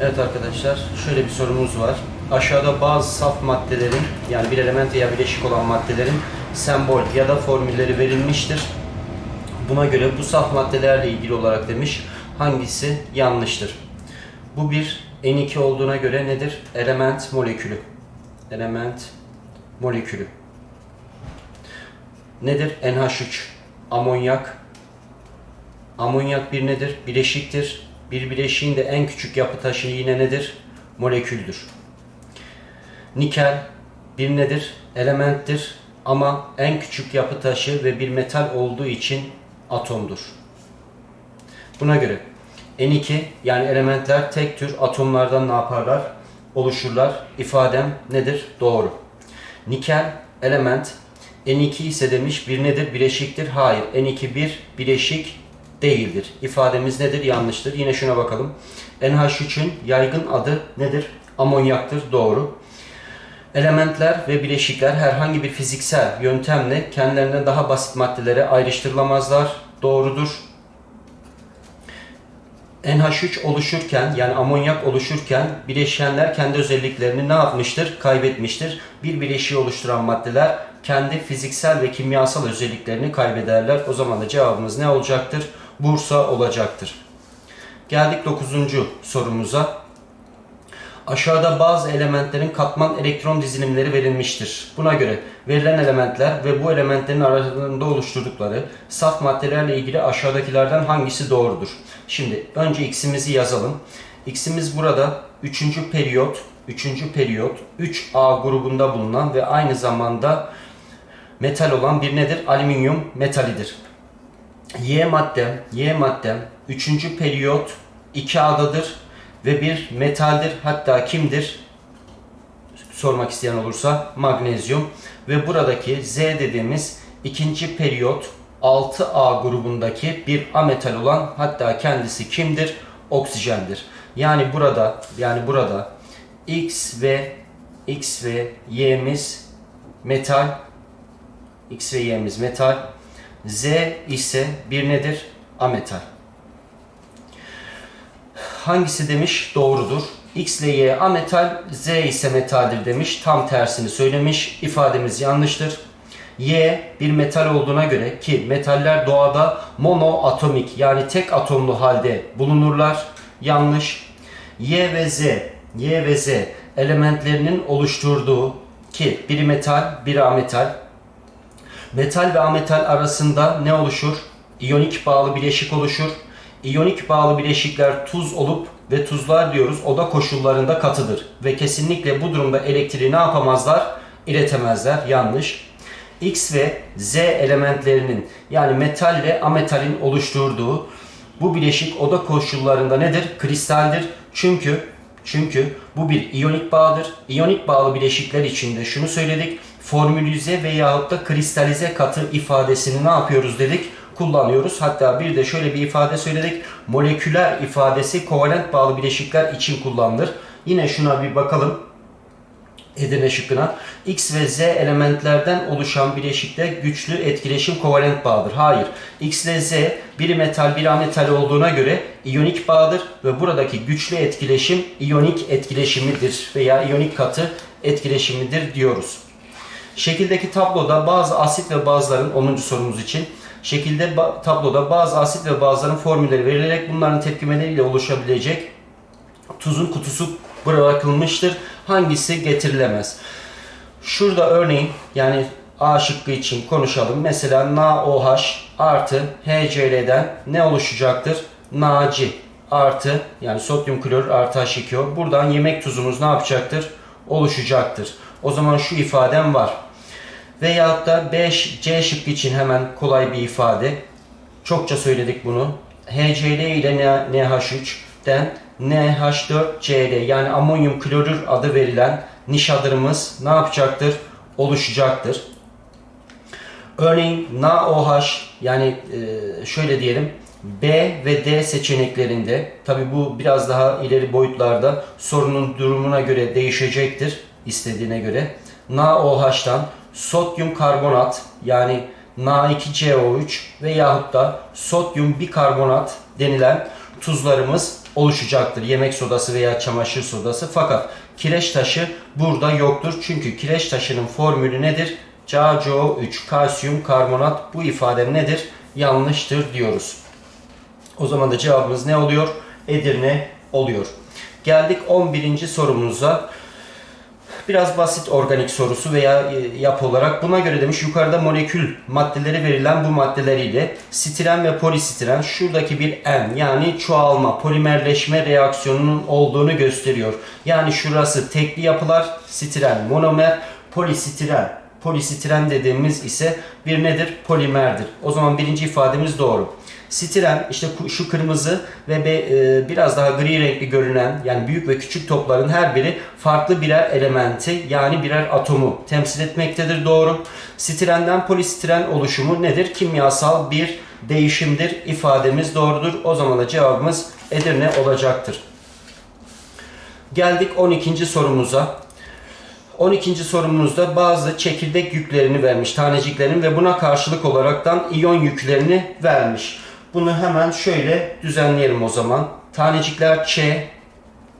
Evet arkadaşlar şöyle bir sorumuz var. Aşağıda bazı saf maddelerin yani bir element veya bileşik olan maddelerin sembol ya da formülleri verilmiştir. Buna göre bu saf maddelerle ilgili olarak demiş hangisi yanlıştır? Bu bir N2 olduğuna göre nedir? Element molekülü. Element molekülü. Nedir? NH3. Amonyak. Amonyak bir nedir? Bileşiktir. Bir bileşiğin de en küçük yapı taşı yine nedir? Moleküldür. Nikel bir nedir? Elementtir ama en küçük yapı taşı ve bir metal olduğu için atomdur. Buna göre N2 yani elementler tek tür atomlardan ne yaparlar? Oluşurlar. İfadem nedir? Doğru. Nikel element N2 ise demiş bir nedir? Bileşiktir. Hayır. N2 bir bileşik değildir. İfademiz nedir? Yanlıştır. Yine şuna bakalım. NH3'ün yaygın adı nedir? Amonyaktır. Doğru. Elementler ve bileşikler herhangi bir fiziksel yöntemle kendilerinden daha basit maddelere ayrıştırılamazlar. Doğrudur. NH3 oluşurken yani amonyak oluşurken bileşenler kendi özelliklerini ne yapmıştır? Kaybetmiştir. Bir bileşiği oluşturan maddeler kendi fiziksel ve kimyasal özelliklerini kaybederler. O zaman da cevabımız ne olacaktır? Bursa olacaktır. Geldik 9. sorumuza. Aşağıda bazı elementlerin katman elektron dizilimleri verilmiştir. Buna göre verilen elementler ve bu elementlerin aralarında oluşturdukları saf maddelerle ilgili aşağıdakilerden hangisi doğrudur? Şimdi önce x'imizi yazalım. X'imiz burada 3. periyot, 3. periyot 3A grubunda bulunan ve aynı zamanda metal olan bir nedir? Alüminyum metalidir. Y maddem, Y maddem 3. periyot 2A'dadır ve bir metaldir. Hatta kimdir? Sormak isteyen olursa magnezyum ve buradaki Z dediğimiz ikinci periyot 6A grubundaki bir ametal olan hatta kendisi kimdir? Oksijendir. Yani burada yani burada X ve X ve Y'miz metal X ve Y'miz metal Z ise bir nedir? Ametal. Hangisi demiş? Doğrudur. X ile Y ametal, Z ise metaldir demiş. Tam tersini söylemiş. İfademiz yanlıştır. Y bir metal olduğuna göre ki metaller doğada monoatomik yani tek atomlu halde bulunurlar. Yanlış. Y ve Z, Y ve Z elementlerinin oluşturduğu ki biri metal, biri ametal. Metal ve ametal arasında ne oluşur? İyonik bağlı bileşik oluşur. İyonik bağlı bileşikler tuz olup ve tuzlar diyoruz oda koşullarında katıdır. Ve kesinlikle bu durumda elektriği ne yapamazlar? İletemezler. Yanlış. X ve Z elementlerinin yani metalle ametalin oluşturduğu bu bileşik oda koşullarında nedir? Kristaldir. Çünkü çünkü bu bir iyonik bağdır. İyonik bağlı bileşikler içinde şunu söyledik. Formülize veyahut da kristalize katı ifadesini ne yapıyoruz dedik? kullanıyoruz. Hatta bir de şöyle bir ifade söyledik. Moleküler ifadesi kovalent bağlı bileşikler için kullanılır. Yine şuna bir bakalım. Edirne şıkkına. X ve Z elementlerden oluşan bileşikte güçlü etkileşim kovalent bağdır. Hayır. X ile Z biri metal biri ametal olduğuna göre iyonik bağdır ve buradaki güçlü etkileşim iyonik etkileşimidir veya iyonik katı etkileşimidir diyoruz. Şekildeki tabloda bazı asit ve bazıların 10. sorumuz için şekilde tabloda bazı asit ve bazıların formülleri verilerek bunların tepkimeleriyle oluşabilecek tuzun kutusu bırakılmıştır. Hangisi getirilemez? Şurada örneğin yani A şıkkı için konuşalım. Mesela NaOH artı HCl'den ne oluşacaktır? Naci artı yani sodyum klorür artı H2O. Buradan yemek tuzumuz ne yapacaktır? Oluşacaktır. O zaman şu ifadem var. Veyahut da 5 C şıkkı için hemen kolay bir ifade. Çokça söyledik bunu. HCl ile NH3'den NH4Cl yani amonyum klorür adı verilen niş adımız ne yapacaktır? Oluşacaktır. Örneğin NaOH yani e, şöyle diyelim B ve D seçeneklerinde tabi bu biraz daha ileri boyutlarda sorunun durumuna göre değişecektir istediğine göre. NaOH'tan sodyum karbonat yani Na2CO3 veyahut da sodyum bikarbonat denilen tuzlarımız oluşacaktır. Yemek sodası veya çamaşır sodası. Fakat kireç taşı burada yoktur. Çünkü kireç taşının formülü nedir? CaCO3 kalsiyum karbonat bu ifade nedir? Yanlıştır diyoruz. O zaman da cevabımız ne oluyor? Edirne oluyor. Geldik 11. sorumuza. Biraz basit organik sorusu veya e, yapı olarak. Buna göre demiş yukarıda molekül maddeleri verilen bu maddeler ile stiren ve polistiren şuradaki bir N yani çoğalma, polimerleşme reaksiyonunun olduğunu gösteriyor. Yani şurası tekli yapılar, stiren monomer, polistiren. Polistiren dediğimiz ise bir nedir? Polimerdir. O zaman birinci ifademiz doğru. Stiren işte şu kırmızı ve e, biraz daha gri renkli görünen yani büyük ve küçük topların her biri farklı birer elementi yani birer atomu temsil etmektedir doğru. Stirenden polistiren oluşumu nedir? Kimyasal bir değişimdir ifademiz doğrudur. O zaman da cevabımız Edirne olacaktır. Geldik 12. sorumuza. 12. sorumuzda bazı çekirdek yüklerini vermiş taneciklerin ve buna karşılık olaraktan iyon yüklerini vermiş. Bunu hemen şöyle düzenleyelim o zaman. Tanecikler Ç,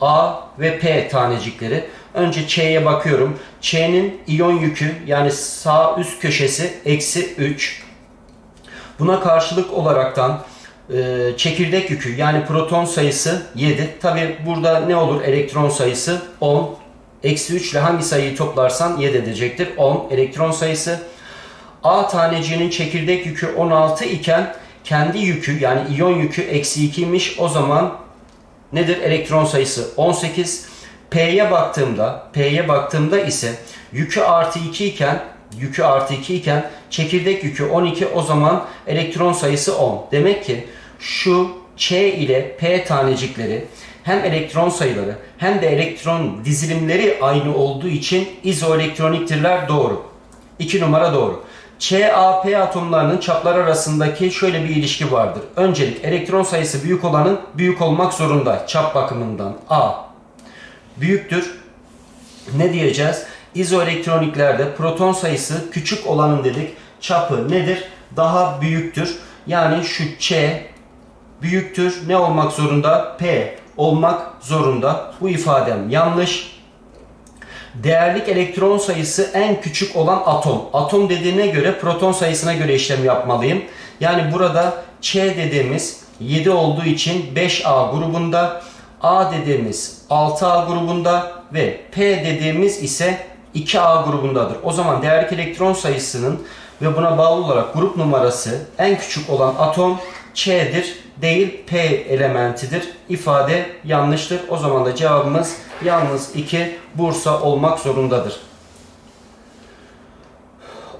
A ve P tanecikleri. Önce Ç'ye bakıyorum. Ç'nin iyon yükü yani sağ üst köşesi eksi 3. Buna karşılık olaraktan e, çekirdek yükü yani proton sayısı 7. Tabi burada ne olur elektron sayısı 10. Eksi 3 ile hangi sayıyı toplarsan 7 edecektir. 10 elektron sayısı. A taneciğinin çekirdek yükü 16 iken kendi yükü yani iyon yükü eksi 2'ymiş. O zaman nedir? Elektron sayısı 18. P'ye baktığımda, P'ye baktığımda ise yükü artı 2 iken yükü artı 2 iken çekirdek yükü 12 o zaman elektron sayısı 10. Demek ki şu Ç ile P tanecikleri hem elektron sayıları hem de elektron dizilimleri aynı olduğu için izoelektroniktirler doğru. 2 numara doğru. CAP atomlarının çaplar arasındaki şöyle bir ilişki vardır. Öncelik elektron sayısı büyük olanın büyük olmak zorunda çap bakımından. A büyüktür. Ne diyeceğiz? İzoelektroniklerde proton sayısı küçük olanın dedik. Çapı nedir? Daha büyüktür. Yani şu Ç büyüktür. Ne olmak zorunda? P olmak zorunda. Bu ifadem yanlış. Değerlik elektron sayısı en küçük olan atom. Atom dediğine göre proton sayısına göre işlem yapmalıyım. Yani burada Ç dediğimiz 7 olduğu için 5A grubunda, A dediğimiz 6A grubunda ve P dediğimiz ise 2A grubundadır. O zaman değerlik elektron sayısının ve buna bağlı olarak grup numarası en küçük olan atom Ç'dir değil P elementidir. İfade yanlıştır. O zaman da cevabımız yalnız 2 Bursa olmak zorundadır.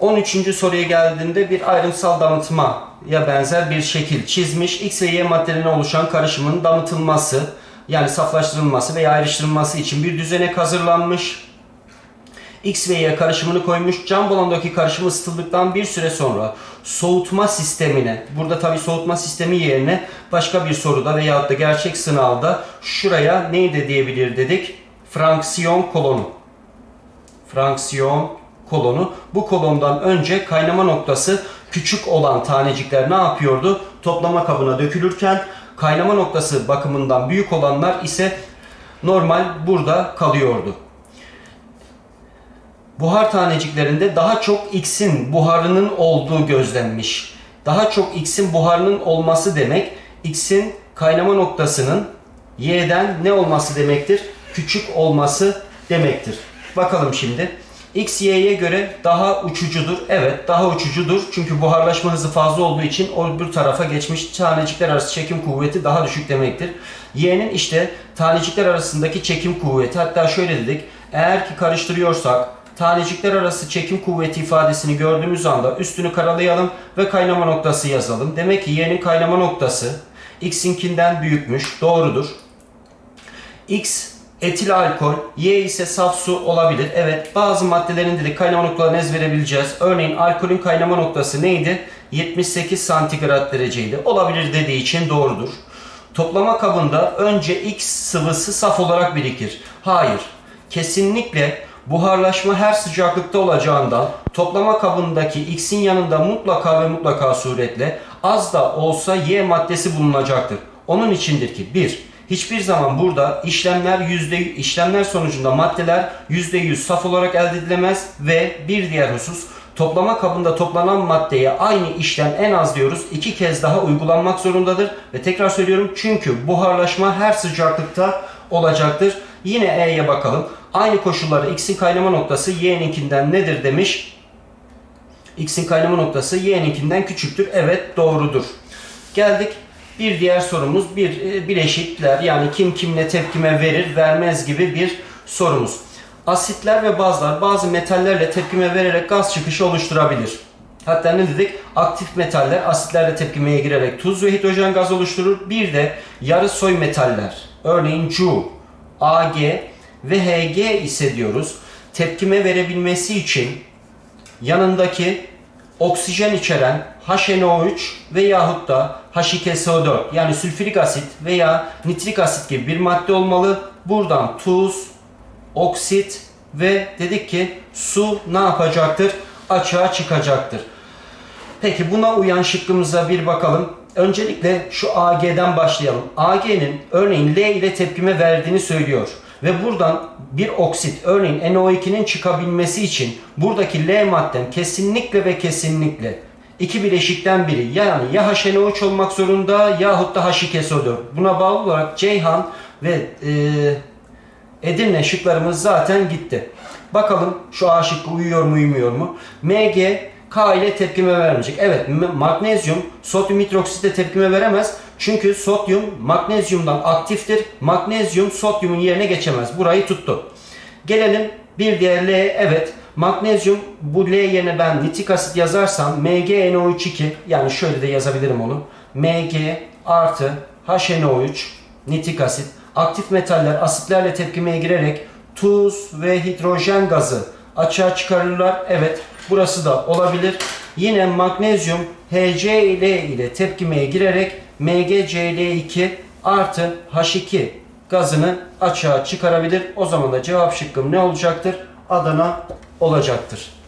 13. soruya geldiğinde bir ayrımsal damıtma ya benzer bir şekil çizmiş. X ve Y maddelerine oluşan karışımın damıtılması yani saflaştırılması veya ayrıştırılması için bir düzenek hazırlanmış. X ve Y karışımını koymuş. Cam balondaki karışım ısıtıldıktan bir süre sonra soğutma sistemine, burada tabi soğutma sistemi yerine başka bir soruda veyahut da gerçek sınavda şuraya neydi diyebilir dedik? Franksiyon kolonu. Franksiyon kolonu. Bu kolondan önce kaynama noktası küçük olan tanecikler ne yapıyordu? Toplama kabına dökülürken kaynama noktası bakımından büyük olanlar ise normal burada kalıyordu. Buhar taneciklerinde daha çok X'in buharının olduğu gözlenmiş. Daha çok X'in buharının olması demek X'in kaynama noktasının Y'den ne olması demektir? Küçük olması demektir. Bakalım şimdi. X, Y'ye göre daha uçucudur. Evet daha uçucudur. Çünkü buharlaşma hızı fazla olduğu için o bir tarafa geçmiş tanecikler arası çekim kuvveti daha düşük demektir. Y'nin işte tanecikler arasındaki çekim kuvveti hatta şöyle dedik. Eğer ki karıştırıyorsak tanecikler arası çekim kuvveti ifadesini gördüğümüz anda üstünü karalayalım ve kaynama noktası yazalım. Demek ki Y'nin kaynama noktası X'inkinden büyükmüş. Doğrudur. X etil alkol, Y ise saf su olabilir. Evet bazı maddelerin dedik kaynama noktalarını ezberebileceğiz. Örneğin alkolün kaynama noktası neydi? 78 santigrat dereceydi. Olabilir dediği için doğrudur. Toplama kabında önce X sıvısı saf olarak birikir. Hayır. Kesinlikle buharlaşma her sıcaklıkta olacağından toplama kabındaki X'in yanında mutlaka ve mutlaka suretle az da olsa Y maddesi bulunacaktır. Onun içindir ki 1. hiçbir zaman burada işlemler yüzde işlemler sonucunda maddeler %100 saf olarak elde edilemez ve bir diğer husus toplama kabında toplanan maddeye aynı işlem en az diyoruz iki kez daha uygulanmak zorundadır ve tekrar söylüyorum çünkü buharlaşma her sıcaklıkta olacaktır. Yine E'ye bakalım. Aynı koşullarda X'in kaynama noktası Y'ninkinden nedir demiş. X'in kaynama noktası Y'ninkinden küçüktür. Evet doğrudur. Geldik bir diğer sorumuz bir e, bileşikler yani kim kimle tepkime verir vermez gibi bir sorumuz. Asitler ve bazlar bazı metallerle tepkime vererek gaz çıkışı oluşturabilir. Hatta ne dedik? Aktif metaller asitlerle tepkimeye girerek tuz ve hidrojen gaz oluşturur. Bir de yarı soy metaller örneğin Cu, Ag ve Hg ise diyoruz tepkime verebilmesi için yanındaki oksijen içeren HNO3 veyahut da H2SO4 yani sülfürik asit veya nitrik asit gibi bir madde olmalı. Buradan tuz, oksit ve dedik ki su ne yapacaktır? Açığa çıkacaktır. Peki buna uyan şıkkımıza bir bakalım. Öncelikle şu AG'den başlayalım. AG'nin örneğin L ile tepkime verdiğini söylüyor. Ve buradan bir oksit örneğin NO2'nin çıkabilmesi için buradaki L maddem kesinlikle ve kesinlikle iki bileşikten biri yani ya HNO3 olmak zorunda yahut da H2SO4. Buna bağlı olarak Ceyhan ve eee Edirne şıklarımız zaten gitti. Bakalım şu A şıkkı uyuyor mu uyumuyor mu? Mg K ile tepkime vermeyecek. Evet magnezyum sodyum hidroksitle tepkime veremez. Çünkü sodyum magnezyumdan aktiftir. Magnezyum sodyumun yerine geçemez. Burayı tuttu. Gelelim bir diğer L. Evet magnezyum bu L yerine ben nitrik asit yazarsam MgNO3 yani şöyle de yazabilirim onu. Mg artı HNO3 nitrik asit aktif metaller asitlerle tepkimeye girerek tuz ve hidrojen gazı açığa çıkarırlar. Evet burası da olabilir. Yine magnezyum HCl ile tepkimeye girerek MgCl2 artı H2 gazını açığa çıkarabilir. O zaman da cevap şıkkım ne olacaktır? Adana olacaktır.